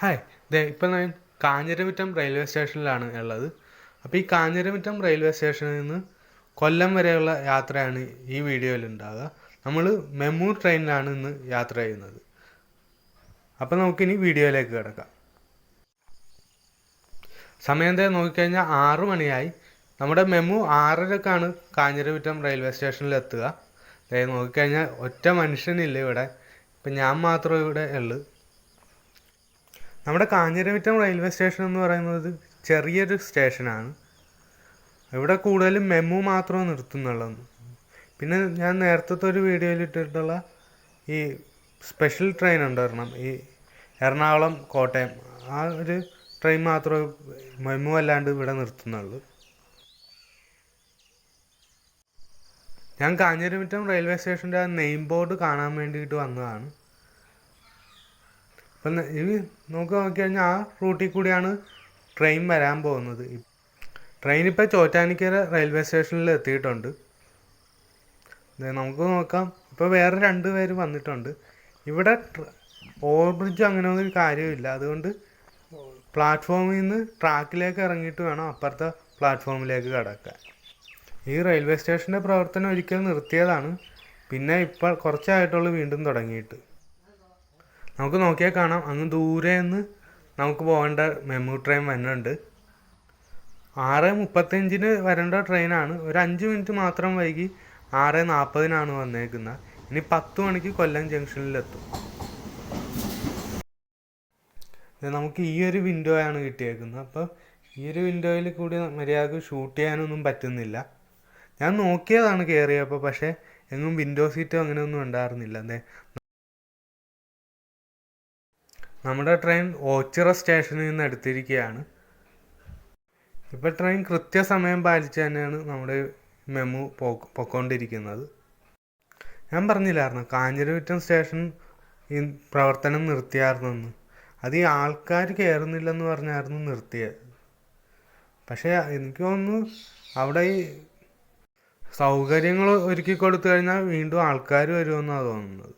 Hi ദേ ഇപ്പം ഞാൻ കാഞ്ഞിരമിറ്റം railway സ്റ്റേഷനിലാണ് ഉള്ളത്. അപ്പോൾ ഈ കാഞ്ഞിരമിറ്റം റെയിൽവേ സ്റ്റേഷനിൽ നിന്ന് കൊല്ലം വരെയുള്ള യാത്രയാണ് ഈ വീഡിയോയിൽ ഉണ്ടാകുക നമ്മൾ മെമു ട്രെയിനിലാണ് ഇന്ന് യാത്ര ചെയ്യുന്നത്. അപ്പോൾ നമുക്കിനി വീഡിയോയിലേക്ക് കിടക്കാം. സമയം തന്നെ നോക്കിക്കഴിഞ്ഞാൽ ആറു മണിയായി. നമ്മുടെ മെമു ആറരക്കാണ് കാഞ്ഞിരമിറ്റം റെയിൽവേ സ്റ്റേഷനിൽ എത്തുക. ദേ നോക്കിക്കഴിഞ്ഞാൽ ഒറ്റ മനുഷ്യനില്ല ഇവിടെ. ഇപ്പം ഞാൻ മാത്രമേ ഇവിടെ ഉള്ളൂ. നമ്മുടെ കാഞ്ഞിരമിറ്റം റെയിൽവേ സ്റ്റേഷൻ എന്ന് പറയുന്നത് ചെറിയൊരു സ്റ്റേഷനാണ്. ഇവിടെ കൂടുതലും മെമു മാത്രമേ നിർത്തുന്നുള്ളൂ പിന്നെ ഞാൻ നേരത്തെ ഒരു വീഡിയോയിൽ ഇട്ടിട്ടുള്ള ഈ സ്പെഷ്യൽ ട്രെയിൻ ഉണ്ടായിരുന്നു. ഈ എറണാകുളം കോട്ടയം ആ ഒരു ട്രെയിൻ മാത്രമേ മെമു അല്ലാണ്ട് ഇവിടെ നിർത്തുന്നുള്ളൂ. ഞാൻ കാഞ്ഞിരമിറ്റം റെയിൽവേ സ്റ്റേഷന്റെ ആ നെയിം ബോർഡ് കാണാൻ വേണ്ടിയിട്ട് വന്നതാണ്. അപ്പം ഇത് നമുക്ക് നോക്കിക്കഴിഞ്ഞാൽ ആ റൂട്ടിൽ കൂടിയാണ് ട്രെയിൻ വരാൻ പോകുന്നത്. ട്രെയിൻ ഇപ്പോൾ ചോറ്റാനിക്കര റെയിൽവേ സ്റ്റേഷനിൽ എത്തിയിട്ടുണ്ട്. നമുക്ക് നോക്കാം. ഇപ്പോൾ വേറെ രണ്ട് പേര് വന്നിട്ടുണ്ട്. ഇവിടെ ഓവർ ബ്രിഡ്ജ് അങ്ങനെ ഒരു കാര്യമില്ല അതുകൊണ്ട് പ്ലാറ്റ്ഫോമിൽ നിന്ന് ട്രാക്കിലേക്ക് ഇറങ്ങിയിട്ട് വേണം അപ്പുറത്തെ പ്ലാറ്റ്ഫോമിലേക്ക് കടക്കാൻ. ഈ റെയിൽവേ സ്റ്റേഷന്റെ പ്രവർത്തനം ഒരിക്കൽ നിർത്തിയതാണ്. പിന്നെ ഇപ്പോൾ കുറച്ചായിട്ടുള്ളൂ വീണ്ടും തുടങ്ങിയിട്ട്. നമുക്ക് നോക്കിയാൽ കാണാം. അങ്ങ് ദൂരെ നിന്ന് നമുക്ക് പോകേണ്ട മെമു ട്രെയിൻ വരുന്നുണ്ട്. ആറ് മുപ്പത്തഞ്ചിന് വരേണ്ട ട്രെയിനാണ് ഒരു അഞ്ച് മിനിറ്റ് മാത്രം വൈകി ആറ് നാൽപ്പതിനാണ് വന്നേക്കുന്നത് ഇനി പത്ത് മണിക്ക് കൊല്ലം ജംഗ്ഷനിലെത്തും. നമുക്ക് ഈ ഒരു വിൻഡോ ആണ് കിട്ടിയേക്കുന്നത് അപ്പോൾ ഈ ഒരു വിൻഡോയിൽ കൂടി മര്യാദയ്ക്ക് ഷൂട്ട് ചെയ്യാനൊന്നും പറ്റുന്നില്ല. ഞാൻ നോക്കിയതാണ് കയറിയപ്പോൾ പക്ഷേ എങ്ങും വിൻഡോ സീറ്റോ അങ്ങനെയൊന്നും ഉണ്ടായിരുന്നില്ല. അതെ നമ്മുടെ ട്രെയിൻ ഓച്ചിറ സ്റ്റേഷനിൽ നിന്ന് എടുത്തിരിക്കുകയാണ് ഇപ്പോൾ ട്രെയിൻ കൃത്യസമയം പാലിച്ച് തന്നെയാണ് നമ്മുടെ മെമു പോ പൊക്കോണ്ടിരിക്കുന്നത്. ഞാൻ പറഞ്ഞില്ലായിരുന്നു? കാഞ്ഞിരവിറ്റം സ്റ്റേഷൻ ഈ പ്രവർത്തനം നിർത്തിയായിരുന്നെന്ന് അത് ഈ ആൾക്കാർ കയറുന്നില്ലെന്ന് പറഞ്ഞായിരുന്നു നിർത്തിയത് പക്ഷേ എനിക്ക് തോന്നുന്നു അവിടെ ഈ സൗകര്യങ്ങൾ ഒരുക്കി കൊടുത്തു കഴിഞ്ഞാൽ വീണ്ടും ആൾക്കാർ വരുമെന്നാണ് തോന്നുന്നത്.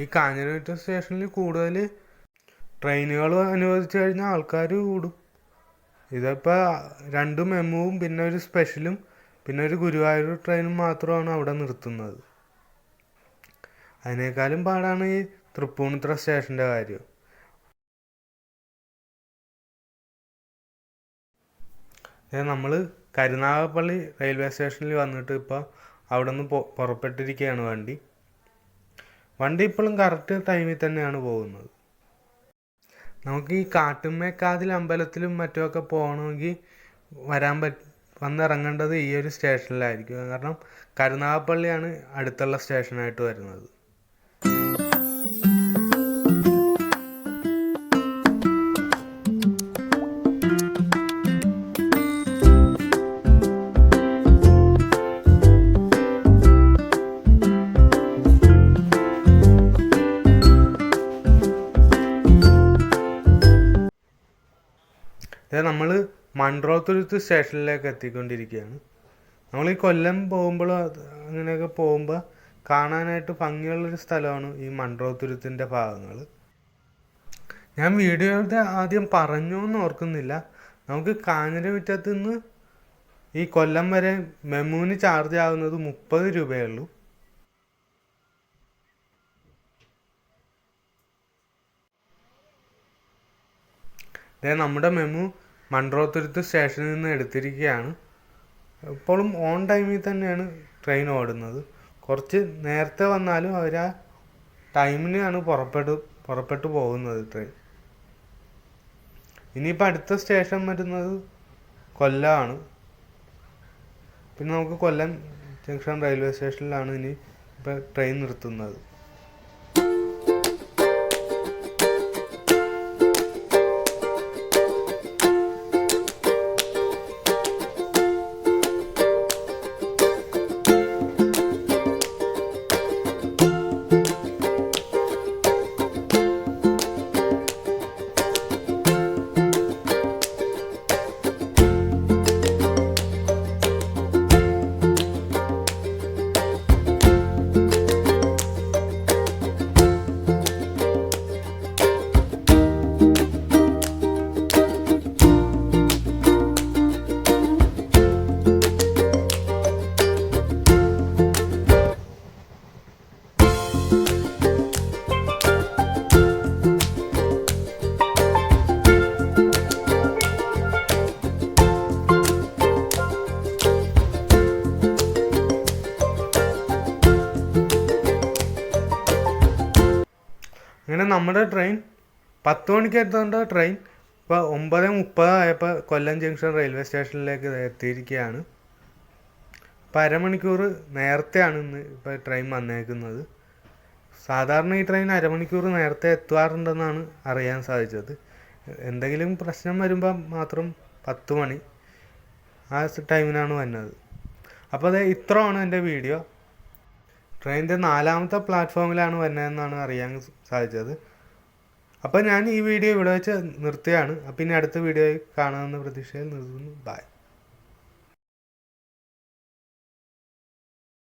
ഈ കാഞ്ഞിരവിറ്റം സ്റ്റേഷനിൽ കൂടുതൽ ട്രെയിനുകൾ അനുവദിച്ചു കഴിഞ്ഞാൽ ആൾക്കാർ കൂടും ഇതിപ്പോൾ രണ്ട് മെമുവും പിന്നെ ഒരു സ്പെഷ്യലും പിന്നെ ഒരു ഗുരുവായൂർ ട്രെയിനും മാത്രമാണ് അവിടെ നിർത്തുന്നത്. അതിനേക്കാളും പാടാണ് ഈ തൃപ്പൂണിത്തുറ സ്റ്റേഷന്റെ കാര്യം. നമ്മൾ കരുനാഗപ്പള്ളി റെയിൽവേ സ്റ്റേഷനിൽ വന്നിട്ട് ഇപ്പോൾ അവിടെ നിന്ന് പുറപ്പെട്ടിരിക്കുകയാണ് വണ്ടി. വണ്ടി ഇപ്പോഴും കറക്റ്റ് ടൈമിൽ തന്നെയാണ് പോകുന്നത്. നമുക്ക് ഈ കാട്ടുമേക്കാതിൽ അമ്പലത്തിലും മറ്റുമൊക്കെ പോകണമെങ്കിൽ വരാൻ പറ്റ വന്നിറങ്ങേണ്ടത് ഈ ഒരു സ്റ്റേഷനിലായിരിക്കും. കാരണം കരുനാഗപ്പള്ളിയാണ് അടുത്തുള്ള സ്റ്റേഷനായിട്ട് വരുന്നത്. നമ്മൾ മൺട്രോത്തുരുത്ത് സ്റ്റേഷനിലേക്ക് എത്തിക്കൊണ്ടിരിക്കുകയാണ്. നമ്മൾ ഈ കൊല്ലം പോകുമ്പോൾ അങ്ങനെയൊക്കെ പോകുമ്പോൾ കാണാനായിട്ട് ഭംഗിയുള്ളൊരു സ്ഥലമാണ് ഈ മൺട്രോത്തുരുത്തിന്റെ ഭാഗങ്ങൾ ഞാൻ വീഡിയോയുടെ ആദ്യം പറഞ്ഞു എന്ന് ഓർക്കുന്നില്ല. നമുക്ക് കാഞ്ഞിരമുറ്റത്ത് നിന്ന് ഈ കൊല്ലം വരെ മെമൂന് ചാർജ് ആകുന്നത് മുപ്പത് രൂപയേ ഉള്ളൂ. നമ്മുടെ മെമു മൺട്രോത്തുരുത്ത് സ്റ്റേഷനിൽ നിന്ന് എടുത്തിരിക്കുകയാണ്. ഇപ്പോഴും ഓൺ ടൈമിൽ തന്നെയാണ് ട്രെയിൻ ഓടുന്നത്. കുറച്ച് നേരത്തെ വന്നാലും അവർ ആ ടൈമിനാണ് പുറപ്പെട്ടു പുറപ്പെട്ടു പോകുന്നത് ട്രെയിൻ ഇനിയിപ്പോൾ അടുത്ത സ്റ്റേഷൻ വരുന്നത് കൊല്ലമാണ്. പിന്നെ നമുക്ക് കൊല്ലം ജംഗ്ഷൻ റെയിൽവേ സ്റ്റേഷനിലാണ് ഇനി ഇപ്പോൾ ട്രെയിൻ നിർത്തുന്നത്. നമ്മുടെ ട്രെയിൻ പത്ത് മണിക്ക് എത്തേണ്ട ട്രെയിൻ ഇപ്പോൾ ഒമ്പത് മുപ്പതായപ്പോൾ കൊല്ലം ജംഗ്ഷൻ റെയിൽവേ സ്റ്റേഷനിലേക്ക് എത്തിയിരിക്കുകയാണ് അപ്പോൾ അരമണിക്കൂർ നേരത്തെയാണ് ഇന്ന് ഇപ്പോൾ ട്രെയിൻ വന്നേക്കുന്നത്. സാധാരണ ഈ ട്രെയിൻ അരമണിക്കൂർ നേരത്തെ എത്താറുണ്ടെന്നാണ് അറിയാൻ സാധിച്ചത്. എന്തെങ്കിലും പ്രശ്നം വരുമ്പോൾ മാത്രം പത്ത് മണി ആ ടൈമിനാണ് വന്നത്. അപ്പോൾ അത് ഇത്രയാണ് എന്റെ വീഡിയോ. ട്രെയിനിന്റെ നാലാമത്തെ പ്ലാറ്റ്ഫോമിലാണ് വരുന്നതെന്നാണ് അറിയാൻ സാധിച്ചത്. അപ്പോൾ ഞാൻ ഈ വീഡിയോ ഇവിടെ വെച്ച് നിർത്തുകയാണ്. അപ്പം ഇനി അടുത്ത വീഡിയോയിൽ കാണാമെന്ന പ്രതീക്ഷയിൽ നിർത്തുന്നു ബൈ